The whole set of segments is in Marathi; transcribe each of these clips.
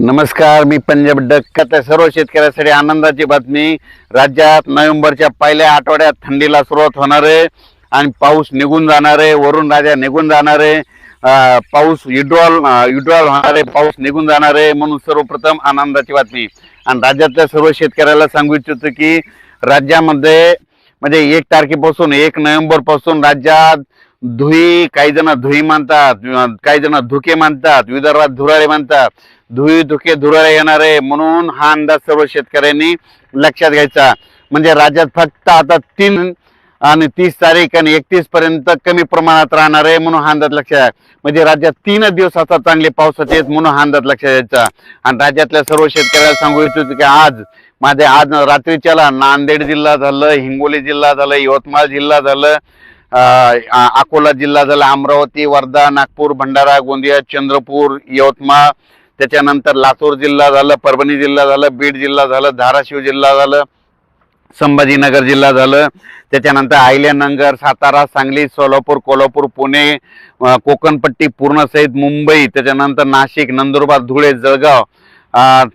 नमस्कार मी पंजाब डक्कत सर्व शेतकऱ्यासाठी आनंदाची बातमी. राज्यात नोव्हेंबरच्या पहिल्या आठवड्यात थंडीला सुरुवात होणार आहे आणि पाऊस निघून जाणार आहे वरून राजा निघून जाणार आहे. पाऊस युड्रॉल युड्रॉल होणार आहे पाऊस निघून जाणार आहे म्हणून सर्वप्रथम आनंदाची बातमी. आणि राज्यातल्या सर्व शेतकऱ्याला सांगू इच्छितो की राज्यामध्ये म्हणजे एक तारखेपासून एक नोव्हेंबरपासून राज्यात धुई काही जण धुई मानतात काही जण धुके मानतात विदर्भात धुराळे मानतात. धुई धुके धुराला येणार आहे. म्हणून हा अंदाज सर्व शेतकऱ्यांनी लक्षात घ्यायचा. म्हणजे राज्यात फक्त आता तीन आणि तीस तारीख आणि एकतीस पर्यंत कमी प्रमाणात राहणार आहे म्हणून हा अंदाज लक्षात म्हणजे राज्यात तीनच दिवस आता चांगले पावसाचे आहेत म्हणून हा अंदाज लक्षात घ्यायचा. आणि राज्यातल्या सर्व शेतकऱ्याला सांगू इच्छितो की आज माझे आज रात्रीच्याला नांदेड जिल्हा झालं हिंगोली जिल्हा झालं यवतमाळ जिल्हा झालं अं, अकोला जिल्हा झाला अमरावती वर्धा नागपूर भंडारा गोंदिया चंद्रपूर यवतमाळ त्याच्यानंतर लातूर जिल्हा झालं परभणी जिल्हा झालं बीड जिल्हा झालं धाराशिव जिल्हा झालं संभाजीनगर जिल्हा झालं. त्याच्यानंतर आहिल्यानगर सातारा सांगली सोलापूर कोल्हापूर पुणे कोकणपट्टी पूर्ण सहित मुंबई. त्याच्यानंतर नाशिक नंदुरबार धुळे जळगाव.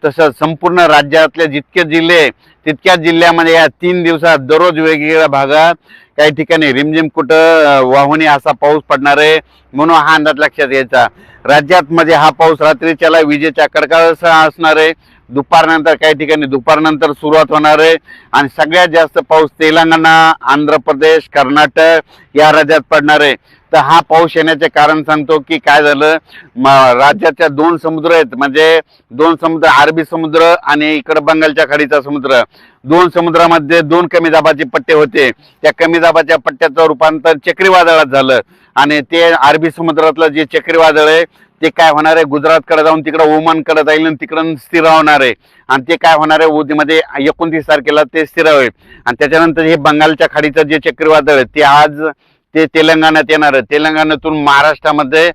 तसंच संपूर्ण राज्यातले जितके जिल्हे तितक्याच जिल्ह्यामध्ये या तीन दिवसात दररोज वेगवेगळ्या भागात काही ठिकाणी रिमझिम कुठं वाहुनी असा पाऊस पडणार आहे म्हणून हा अंदाज लक्षात यायचा राज्यात मध्ये हा पाऊस रात्रीच्याला विजेच्या कडकडासह असणार आहे. दुपारनंतर काही ठिकाणी दुपारनंतर सुरुवात होणार आहे. आणि सगळ्यात जास्त पाऊस तेलंगणा आंध्र प्रदेश कर्नाटक या राज्यात पडणार आहे. तर हा पाऊस येण्याचे कारण सांगतो की काय झालं? म- राज्याच्या दोन समुद्र आहेत. म्हणजे दोन समुद्र अरबी समुद्र आणि इकडं बंगालच्या खाडीचा समुद्र. दोन समुद्रामध्ये दोन कमी दाबाचे पट्टे होते. त्या कमी दाबाच्या पट्ट्याचं रूपांतर चक्रीवादळात झालं. आणि ते अरबी समुद्रातलं जे चक्रीवादळ आहे ते काय होणार आहे? गुजरातकडे जाऊन तिकडं ओमानकडे जाईल आणि तिकडं स्थिर होणार आहे. आणि ते काय होणार आहे? उद्यामध्ये एकोणतीस तारखेला ते स्थिर होईल. आणि त्याच्यानंतर हे बंगालच्या खाडीचं जे चक्रीवादळ आहे ते आज ते तेलंगणात येणार आहे. तेलंगणातून महाराष्ट्रामध्ये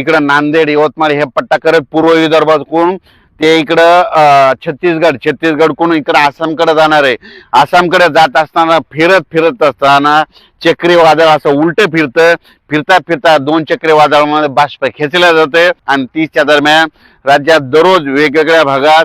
इकडं नांदेड यवतमाळ हे पट्टा करत पूर्व विदर्भातून ते इकडं छत्तीसगड छत्तीसगडकडून इकडं आसामकडे जाणार आहे. आसामकडे जात असताना फिरत फिरत असताना चक्रीवादळ असं उलट फिरतं. फिरता फिरता दोन चक्रीवादळामध्ये बाष्प खेचल्या जाते आणि तीसच्या दरम्यान राज्यात दररोज वेगवेगळ्या भागात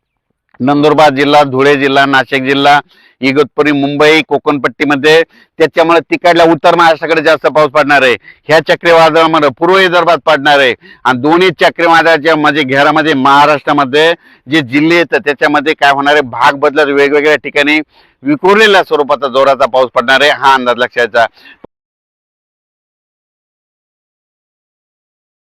नंदुरबार जिल्हा धुळे जिल्हा नाशिक जिल्हा इगतपुरी मुंबई कोकणपट्टीमध्ये. त्याच्यामुळे तिकडल्या उत्तर महाराष्ट्राकडे जास्त पाऊस पडणार आहे. ह्या चक्रीवादळामध्ये पूर्व विदर्भात पडणार आहे. आणि दोन्ही चक्रीवादळाच्या म्हणजे घेरामध्ये महाराष्ट्रामध्ये जे जिल्हे आहेत त्याच्यामध्ये काय होणार आहे? भाग बदलत वेगवेगळ्या ठिकाणी विखुरलेल्या स्वरूपाचा जोराचा पाऊस पडणार आहे. हा अंदाज लक्षात